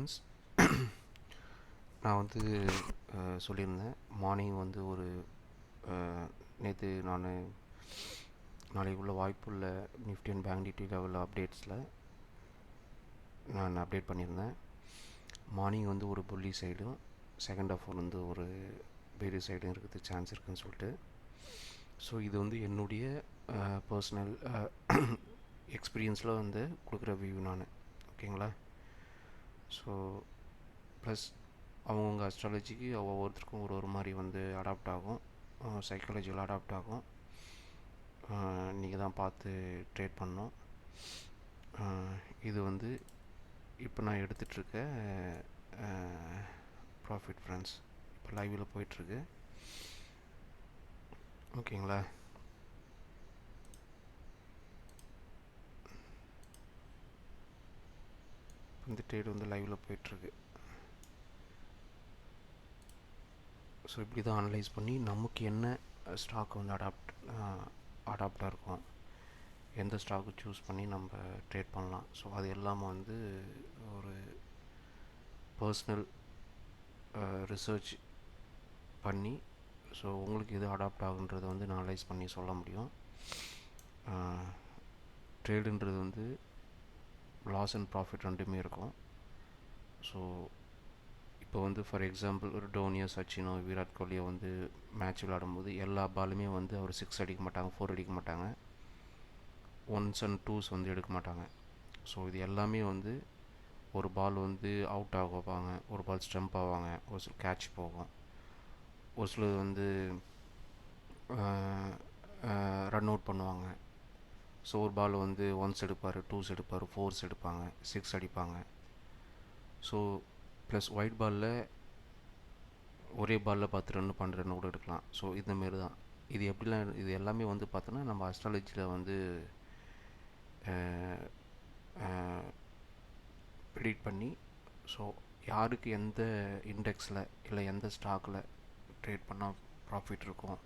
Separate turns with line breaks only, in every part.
Friends நான் வந்து சொல்லியிருந்தேன். மார்னிங் வந்து ஒரு நேற்று நான் நாளைக்கு உள்ள வாய்ப்புள்ள Nifty and bank Nifty level அப்டேட்ஸில் நான் அப்டேட் பண்ணியிருந்தேன். மார்னிங் வந்து ஒரு புள்ளி சைடும் செகண்ட் ஆஃப் வந்து ஒரு பேரி சைடும் இருக்கிறது சான்ஸ் இருக்குதுன்னு சொல்லிட்டு. ஸோ இது வந்து என்னுடைய பர்சனல் எக்ஸ்பீரியன்ஸில் வந்து கொடுக்குற வியூ நான். ஓகேங்களா ஸோ ப்ளஸ் அவங்கவுங்க அஸ்ட்ராலஜிக்கு ஒவ்வொருத்தருக்கும் ஒரு ஒரு மாதிரி வந்து அடாப்ட் ஆகும். சைக்காலஜியில் அடாப்ட் ஆகும். நீங்கள் தான் பார்த்து ட்ரேட் பண்ணோம். இது வந்து இப்போ நான் எடுத்துகிட்ருக்க ப்ராஃபிட் ஃப்ரெண்ட்ஸ் இப்போ லைவில் போயிட்டுருக்கு ஓகேங்களா? இந்த ட்ரேடு வந்து லைவில் போயிட்டுருக்கு. ஸோ இப்படி தான் அனலைஸ் பண்ணி நமக்கு என்ன ஸ்டாக் வந்து அடாப்ட் அடாப்டாக இருக்கும் எந்த ஸ்டாக்கு சூஸ் பண்ணி நம்ம ட்ரேட் பண்ணலாம். ஸோ அது எல்லாமே வந்து ஒரு பர்சனல் ரிசர்ச் பண்ணி ஸோ உங்களுக்கு எது அடாப்ட் ஆகுன்றதை வந்து நான் அனலைஸ் பண்ணி சொல்ல முடியும். ட்ரேடுன்றது வந்து லாஸ் அண்ட் ப்ராஃபிட் ரெண்டுமே இருக்கும். ஸோ இப்போ வந்து ஃபார் எக்ஸாம்பிள் ஒரு டோனியோ சச்சினோ விராட் கோலியோ வந்து மேட்ச் விளாடும்போது எல்லா பாலுமே வந்து அவர் சிக்ஸ் அடிக்க மாட்டாங்க ஃபோர் அடிக்க மாட்டாங்க. ஒன்ஸ் அண்ட் டூஸ் வந்து எடுக்க மாட்டாங்க. ஸோ இது எல்லாமே வந்து ஒரு பால் வந்து அவுட் ஆகுவாங்க ஒரு பால் ஸ்டம்ப் ஆவாங்க. ஒரு சில கேட்ச் போகும். ஒரு சிலது வந்து ரன் அவுட் பண்ணுவாங்க. ஸோ ஒரு பால் வந்து ஒன்ஸ் எடுப்பார் டூஸ் எடுப்பார் ஃபோர்ஸ் எடுப்பாங்க சிக்ஸ் அடிப்பாங்க. ஸோ ப்ளஸ் ஒயிட் பாலில் ஒரே பாலில் பத்து ரன் பன்னெண்டு ரன் கூட எடுக்கலாம் ஸோ இந்தமாரி தான். இது எப்படிலாம் இது எல்லாமே வந்து பார்த்தோன்னா நம்ம அஸ்ட்ராலஜியில் வந்து ப்ரிடிக்ட் பண்ணி ஸோ யாருக்கு எந்த இண்டெக்ஸில் இல்லை எந்த ஸ்டாக்கில் ட்ரேட் பண்ணால் ப்ராஃபிட் இருக்கும்.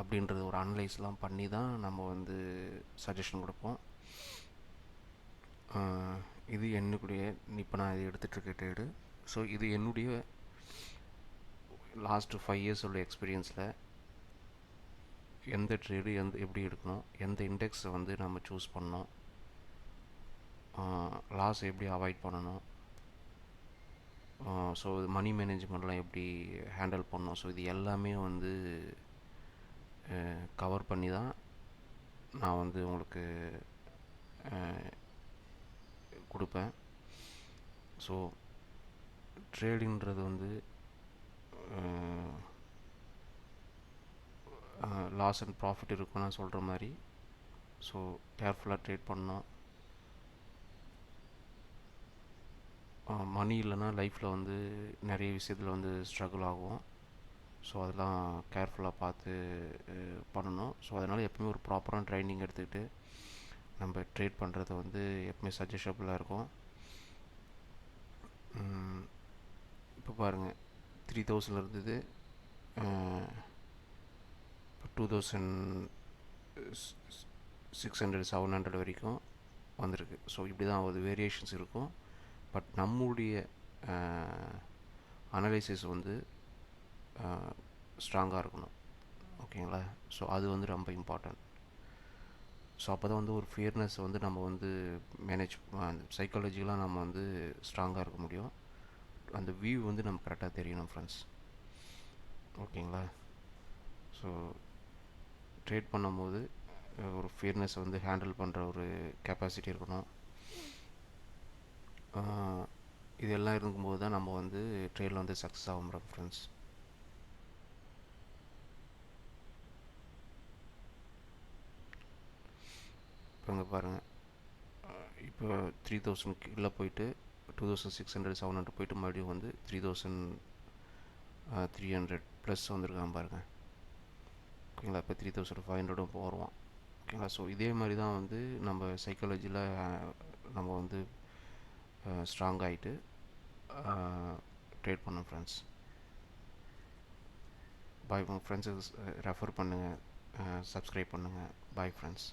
அப்படின்றது ஒரு அனலைஸ்லாம் பண்ணி தான் நம்ம வந்து சஜஷன் கொடுப்போம். இது என்னுடைய இப்போ நான் இது எடுத்துகிட்ருக்க ட்ரேடு ஸோ இது என்னுடைய லாஸ்ட்டு ஃபைவ் இயர்ஸ் உள்ள எக்ஸ்பீரியன்ஸில் எந்த ட்ரேடு எந்த எப்படி எடுக்கணும் எந்த இண்டெக்ஸை வந்து நம்ம சூஸ் பண்ணணும் லாஸ் எப்படி அவாய்ட் பண்ணணும் ஸோ மணி மேனேஜ்மெண்ட்லாம் எப்படி ஹேண்டில் பண்ணணும் ஸோ இது எல்லாமே வந்து கவர் பண்ணி தான் நான் வந்து உங்களுக்கு கொடுப்பேன். ஸோ ட்ரேடிங்கிறது வந்து லாஸ் அண்ட் ப்ராஃபிட் இருக்கும் நான் சொல்கிற மாதிரி. ஸோ கேர்ஃபுல்லாக ட்ரேட் பண்ணோம் மணி இல்லைன்னா லைஃப்பில் வந்து நிறைய விஷயத்தில் வந்து ஸ்ட்ரகிள் ஆகும். ஸோ அதெல்லாம் கேர்ஃபுல்லாக பார்த்து பண்ணணும். ஸோ அதனால் எப்பவுமே ஒரு ப்ராப்பரான ட்ரைனிங் எடுத்துக்கிட்டு நம்ம ட்ரேட் பண்ணுறது வந்து எப்பவுமே சஜஷபிளாக இருக்கும். இப்போ பாருங்கள் த்ரீ தௌசண்ட் இருந்தது. இப்போ two thousand six hundred seven hundred வரைக்கும் வந்திருக்கு. ஸோ இப்படி தான் ஒரு வேரியேஷன்ஸ் இருக்கும். பட் நம்முடைய அனலைசிஸ் வந்து ஸ்ட்ராங்காக இருக்கணும். ஓகேங்களா? ஸோ அது வந்து ரொம்ப இம்பார்ட்டன்ட் ஸோ அப்போ தான் வந்து ஒரு ஃபியர்னஸ் வந்து நம்ம வந்து மேனேஜ் சைக்காலஜிலாம் நம்ம வந்து ஸ்ட்ராங்காக இருக்க முடியும். அந்த வியூ வந்து நம்ம கரெக்டாக தெரியணும் ஃப்ரெண்ட்ஸ் ஓகேங்களா? ஸோ ட்ரேட் பண்ணும்போது ஒரு ஃபியர்னஸ் வந்து ஹேண்டில் பண்ணுற ஒரு கெப்பாசிட்டி இருக்கணும். இதெல்லாம் இருக்கும்போது தான் நம்ம வந்து ட்ரேடில் வந்து சக்ஸஸ் ஆகும் ஃப்ரெண்ட்ஸ் இப்போ இங்கே பாருங்கள் இப்போ த்ரீ தௌசண்ட் கீழே போயிட்டு two thousand six hundred seven hundred போயிட்டு மறுபடியும் வந்து three thousand three hundred plus வந்திருக்கான் பாருங்கள் ஓகேங்களா? இப்போ த்ரீ தௌசண்ட் ஃபைவ் ஹண்ட்ரடும் இப்போ ஓகேங்களா? ஸோ இதே மாதிரி தான் வந்து நம்ம சைக்காலஜியில் நம்ம வந்து ஸ்ட்ராங் ஆகிட்டு ட்ரேட் பண்ணோம் ஃப்ரெண்ட்ஸ் பாய் உங்கள் ஃப்ரெண்ட்ஸுக்கு ரெஃபர் பண்ணுங்கள் சப்ஸ்கிரைப் பண்ணுங்கள் பாய் ஃப்ரெண்ட்ஸ்